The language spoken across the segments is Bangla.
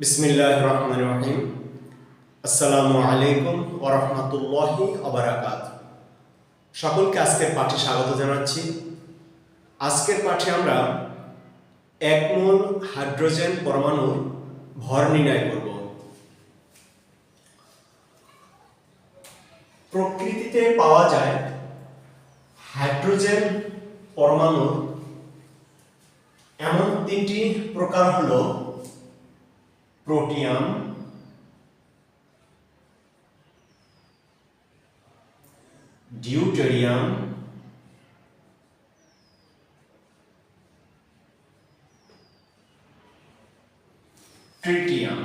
বিসমিল্লাহ রহমান রহিম আসসালামু আলাইকুম ওরহমতুল্লাহি আবরাকাত সকলকে আজকের পাঠে স্বাগত জানাচ্ছি। আজকের পাঠে আমরা এক মোল হাইড্রোজেন পরমাণুর ভর নির্ণয় করব। প্রকৃতিতে পাওয়া যায় হাইড্রোজেন পরমাণুর এমন তিনটি প্রকার হলো প্রোটিয়াম ডিউটেরিয়াম ট্রিটিয়াম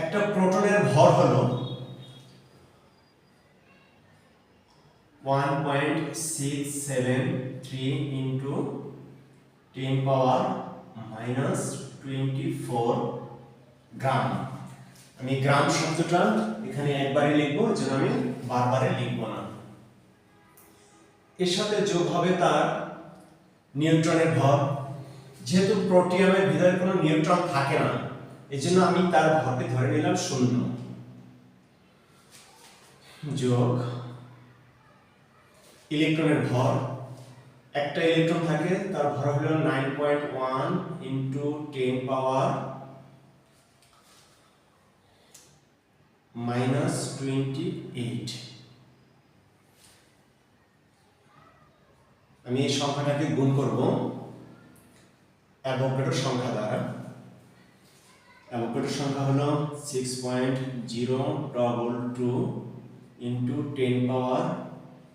একটা প্রোটনের ভর হলো one point six seven three into ten power minus twenty four gram আমি গ্রাম শব্দটা এখানে একবারে লিখব যেন আমি বারবারে লিখব না। এর সাথে যোগ হবে তার নিউট্রনের ভর। যেহেতু প্রোটিয়ামের ভিতরে কোনো নিউট্রন থাকে না এই জন্য আমি তার ভরকে ধরে নিলাম শূন্য। যোগ। ইলেকট্রনের ভর। একটা ইলেকট্রন থাকে, তার ভর হলো nine point one into ten power minus twenty eight আমি এই সংখ্যাটাকে গুণ করব অ্যাভোগাড্রো সংখ্যা দ্বারা। অ্যাভোগাড্রো সংখ্যা হলো six point zero double two into ten power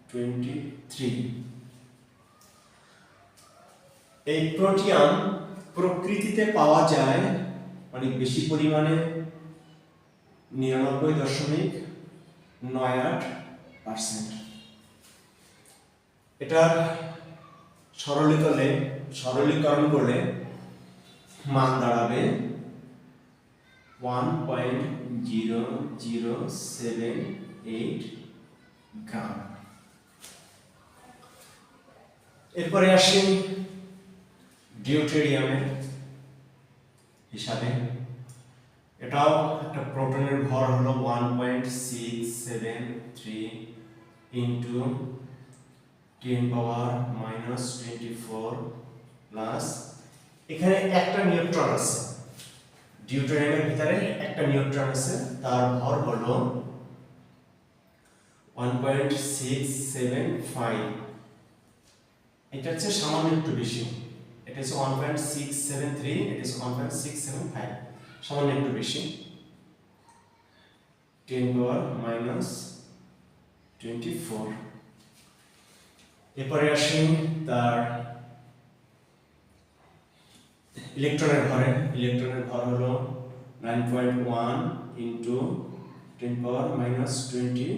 twenty three এই প্রোটিয়াম প্রকৃতিতে পাওয়া যায় অনেক বেশি পরিমাণে নিরানব্বই দশমিক নয় আট পার্সেন্ট এটার সরলীকরণে সরলীকরণ করলে মান দাঁড়াবে one point zero zero seven eight gram এরপরে আসি ডিউটেরিয়ামের হিসাবে। এটাও একটা প্রোটনের ভর হলো one point six seven three into ten power minus twenty four plus এখানে একটা নিউট্রন আছে। ডিউটেরিয়ামের ভিতরে একটা নিউট্রন আছে, তার ভর হলো one point six seven five এটা হচ্ছে সামান্য একটু বেশি। এটা হচ্ছে one point six seven three এটা হচ্ছে one point six seven five সামান্য একটু বেশি। Ten power minus twenty four এরপরে আসি তার ইলেকট্রনের ভরে ইলেকট্রনের ভর হলো nine point one into ten power minus twenty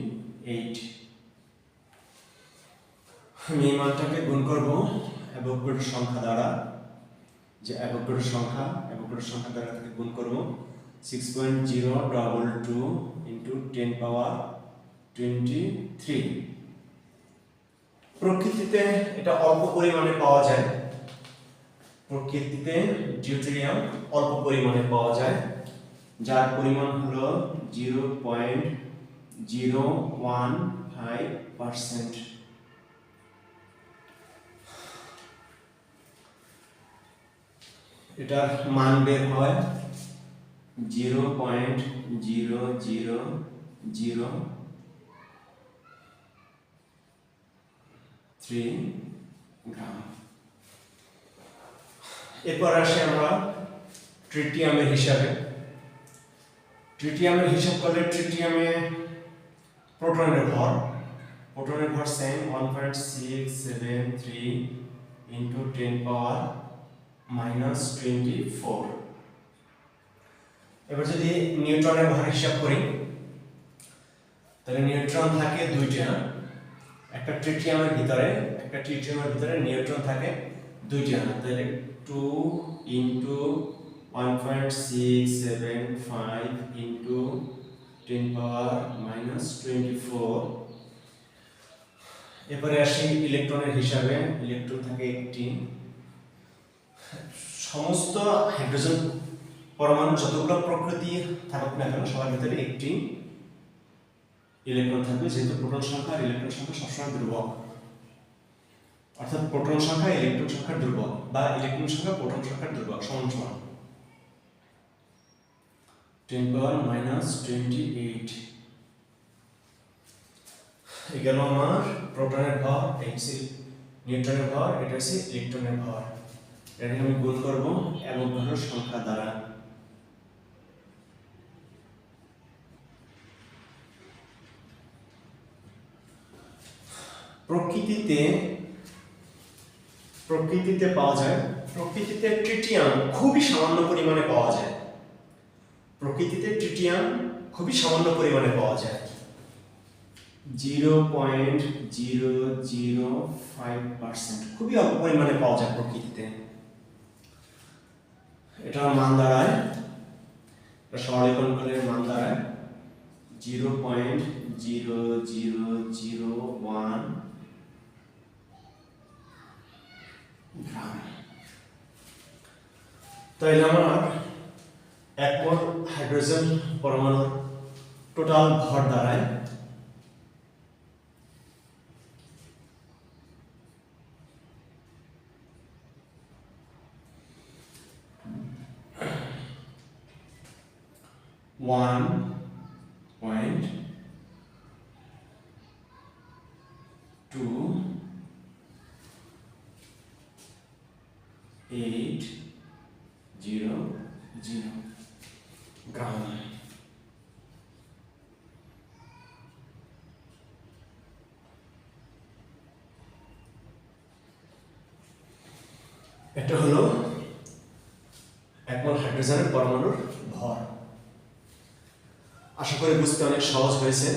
eight আমি এই মানটাকে গুণ করব অ্যাভোগাড্রো সংখ্যা দ্বারা, যে অ্যাভোগাড্রো সংখ্যা অ্যাভোগাড্রো সংখ্যা দ্বারা তাকে গুণ করব। Six point zero double two into ten power twenty three প্রকৃতিতে এটা অল্প পরিমাণে পাওয়া যায়। প্রকৃতিতে ডিউটেরিয়াম অল্প পরিমাণে পাওয়া যায়। যার পরিমাণ হলো zero point zero one five percent. এটার মান বের হয় zero point zero zero zero three gram. এরপর আসি আমরা ট্রিটিয়ামের হিসাবে। ট্রিটিয়ামের হিসাব করলে ট্রিটিয়ামে প্রোটনের ভর। প্রোটনের ভর same one point six seven three into ten power minus twenty four এবার যদি নিউট্রনের ভর হিসাব করি, তাহলে নিউট্রন থাকে দুইটা। একটা ট্রিটিয়ামের ভিতরে, একটা ট্রিটিয়ামের ভিতরে নিউট্রন থাকে দুইটা তাহলে two into one point six seven five into ten power minus twenty four এরপরে আসি ইলেকট্রনের হিসাবে ইলেকট্রন থাকে একটি। সমস্ত হাইড্রোজেন পরমাণু যতগুলো প্রকৃতি থাকুক না কেন, সবার ভিতরে একটি ইলেকট্রন থাকবে, যেহেতু প্রোটন সংখ্যা আর ইলেকট্রন সংখ্যা সবসময় ধ্রুবক অর্থাৎ প্রোটন সংখ্যা, ইলেকট্রন সংখ্যার ধ্রুবক বা ইলেকট্রন সংখ্যা, প্রোটন সংখ্যার ধ্রুবক সমান সমান ten power minus twenty eight. এগুলো আমার প্রোটনের ভর হচ্ছে নিউট্রনের ভর এটা হচ্ছে ইলেকট্রনের ভর এটাকে আমি গুণ করব অ্যাভোগাড্রো সংখ্যা দ্বারা। প্রকৃতিতে প্রকৃতিতে পাওয়া যায়। প্রকৃতিতে ট্রিটিয়াম খুবই সামান্য পরিমাণে পাওয়া যায়। প্রকৃতিতে ট্রিটিয়াম খুবই সামান্য পরিমাণে পাওয়া যায়। Zero point zero zero five percent খুবই অল্প পরিমাণে পাওয়া যায় প্রকৃতিতে। এটার মান দাঁড়ায়। সরলীকরণের মান দাঁড়ায়। Zero point zero zero zero one gram তাইলে আমার এক মোট হাইড্রোজেন পরমাণুর টোটাল ভর দাঁড়ায় one eight, zero zero. গ্রাম এটা হলো একমল হাইড্রোজেনের পরমাণুর ভর। আশা করি বুঝতে অনেক সহজ হয়েছে।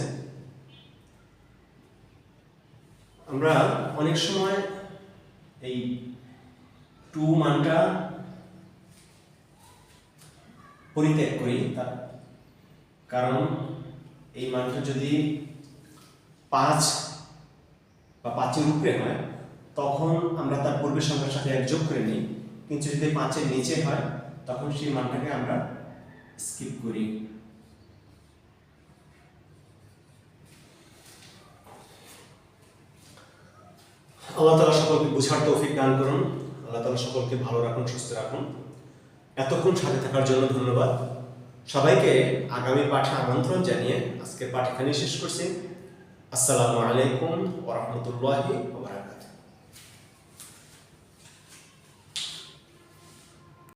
আমরা অনেক সময় এই টু মানটা পরিত্যাগ করি তার কারণ এই মানটা যদি পাঁচ বা পাঁচের উপরে হয়, তখন আমরা তার পূর্বের সংখ্যার সাথে এক যোগ করে নিই। কিন্তু যদি পাঁচের নিচে হয়, তখন সেই মানটাকে আমরা স্কিপ করি। আল্লাহ তালা সকলকে বুঝার তৌফিক দান করুন। আল্লাহ তালা সকলকে ভালো রাখুন, সুস্থ রাখুন। এতক্ষণ সাথে থাকার জন্য ধন্যবাদ। সবাইকে আগামী পাঠে আমন্ত্রণ জানিয়ে আজকের পাঠ এখানেই শেষ করছি। আসসালামু আলাইকুম ওরহমতুল্লাহি ওয়া